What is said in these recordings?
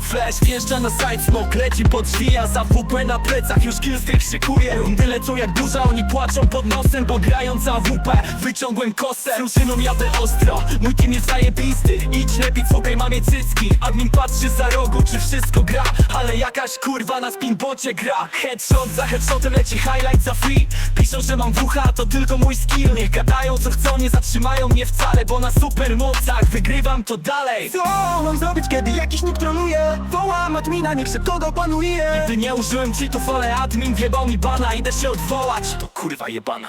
Flash wjeżdża na side, smoke leci pod drzwi A za WP na plecach już kill z tych szykuje. Rundy lecą jak burza, oni płaczą pod nosem Bo grając AWP wyciągłem kosę Drużyną jadę ostro, mój team jest zajebisty Idź lepiej, słuchaj mamie cycki. Admin patrzy za rogu, czy wszystko gra Ale jakaś kurwa na spinbocie gra. Headshot za headshotem leci highlight za free. Piszą, że mam wucha, to tylko mój skill. Niech gadają co chcą, nie zatrzymają mnie wcale Bo na supermocach wygrywam to dalej. Co mam zrobić, kiedy jakiś nick troluje? Wołam admina, niech szybko go panuje. Nigdy nie użyłem cheatów, ale admin wjebał mi bana. Idę się odwołać, to kurwa jebana.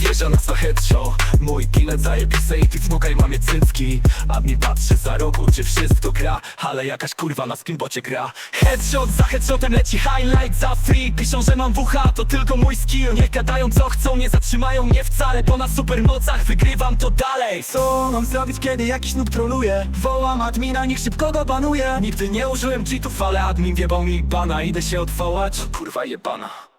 Wjeżdża na co headshow Mój killer zajebiste i smokaj mamie cycki. A mi patrzy za rogu, czy wszystko gra. Ale jakaś kurwa na spinbocie gra. Headshot za headshotem leci highlight za free. Piszą, że mam WH, to tylko mój skill. Niech gadają co chcą, nie zatrzymają mnie wcale. Bo na supermocach wygrywam to dalej. Co mam zrobić, kiedy jakiś noob troluje? Wołam admina, niech szybko go panuje Nigdy nie użyłem cheatów, ale admin wjebał mi bana. Idę się odwołać, kurwa jebana